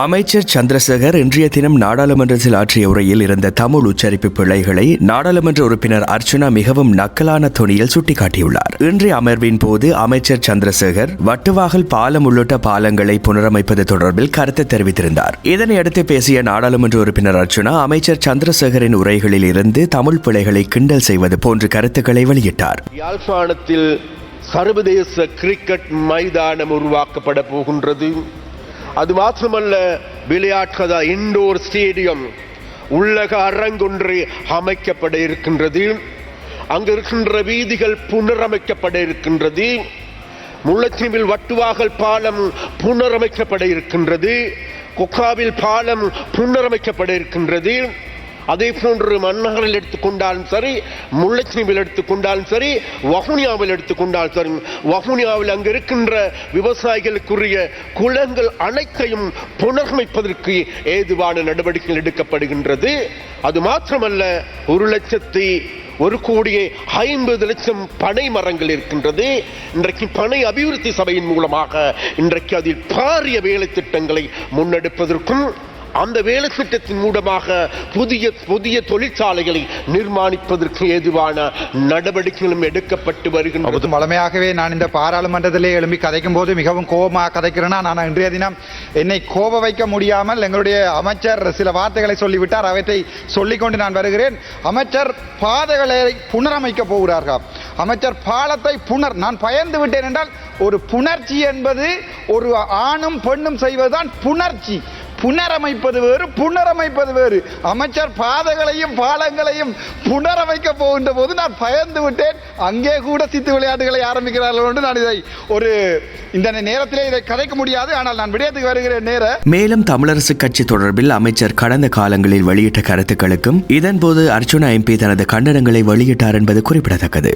அமைச்சர் சந்திரசேகர் இன்றைய தினம் நாடாளுமன்றத்தில் ஆற்றிய உரையில் இருந்த தமிழ் உச்சரிப்பு பிழைகளை நாடாளுமன்ற உறுப்பினர் அர்ச்சுனா மிகவும் நக்கலான தொனியில் சுட்டிக்காட்டியுள்ளார். இன்றைய அமர்வின் போது அமைச்சர் சந்திரசேகர் வட்டுவாகல் பாலம் உள்ளிட்ட பாலங்களை புனரமைப்பது தொடர்பில் கருத்து தெரிவித்திருந்தார். இதனையடுத்து பேசிய நாடாளுமன்ற உறுப்பினர் அர்ச்சுனா அமைச்சர் சந்திரசேகரின் உரைகளில் இருந்து தமிழ் பிழைகளை கிண்டல் செய்வது போன்ற கருத்துக்களை வெளியிட்டார். யாழ்ப்பாணத்தில் சர்வதேச கிரிக்கெட் மைதானம் உருவாக்கப்பட போகின்றது. அது மாத்திரமல்ல விளையாட்டு இண்டோர் ஸ்டேடியம் உள்ளக அரங்கொன்று அமைக்கப்பட இருக்கின்றது. அங்கு இருக்கின்ற வீதிகள் புனரமைக்கப்பட இருக்கின்றது. முல்லைத்தீவில் வட்டுவாகல் பாலம் புனரமைக்கப்பட இருக்கின்றது. கொக்காவில் பாலம் புனரமைக்கப்பட இருக்கின்றது. அதே போன்று மன்னகரில் எடுத்துக்கொண்டாலும் சரி முல்லைத்தீவில் எடுத்துக்கொண்டாலும் சரி வவுனியாவில் எடுத்துக்கொண்டாலும் சரி வவுனியாவில் அங்கு இருக்கின்ற விவசாயிகளுக்குரிய குளங்கள் அனைத்தையும் புனரமைப்பதற்கு ஏதுவான நடவடிக்கைகள் எடுக்கப்படுகின்றது. அது மாத்திரமல்ல ஒரு லட்சத்தி ஒரு கோடியே ஐம்பது லட்சம் பனை மரங்கள் இருக்கின்றது. இன்றைக்கு பனை அபிவிருத்தி சபையின் மூலமாக இன்றைக்கு அதில் பாரிய வேலை திட்டங்களை முன்னெடுப்பதற்கும் அந்த வேலை திட்டத்தின் மூலமாக புதிய புதிய தொழிற்சாலைகளை நிர்மாணிப்பதற்கு ஏதுவான நடவடிக்கைகளும் எடுக்கப்பட்டு வருகின்றது வளமையாகவே நான் இந்த பாராளுமன்றத்திலே எழும்பி கதைக்கும் போது மிகவும் கோபமாக கதைக்கிறேன்னா நான் இன்றைய தினம் என்னை கோப வைக்க முடியாமல் எங்களுடைய அமைச்சர் சில வார்த்தைகளை சொல்லிவிட்டார். அவற்றை சொல்லிக்கொண்டு நான் வருகிறேன். அமைச்சர் பாதைகளை புனரமைக்க போகிறார்கள். அமைச்சர் பாலத்தை புனர் நான் பயந்து விட்டேன் என்றால் ஒரு புணர்ச்சி என்பது ஒரு ஆணும் பெண்ணும் செய்வதுதான் புணர்ச்சி. புனரமைப்பது வேறு புனரமைப்பது வேறு. அமைச்சர் பாதைகளையும் பாலங்களையும் புனரமைக்க போகின்ற போது நான் பயந்து விட்டேன். அங்கே கூட சித்து விளையாட்டுகளை ஆரம்பிக்கிறார்கள் என்று நான் இதை ஒரு இந்த நேரத்திலே இதை கதைக்க முடியாது. ஆனால் நான் விடயத்துக்கு வருகிறேன் நேர. மேலும் தமிழரசு கட்சி தொடர்பில் அமைச்சர் கடந்த காலங்களில் வெளியிட்ட கருத்துக்களுக்கும் இதன்போது அர்ச்சுனா எம்பி தனது கண்டனங்களை வெளியிட்டார் என்பது குறிப்பிடத்தக்கது.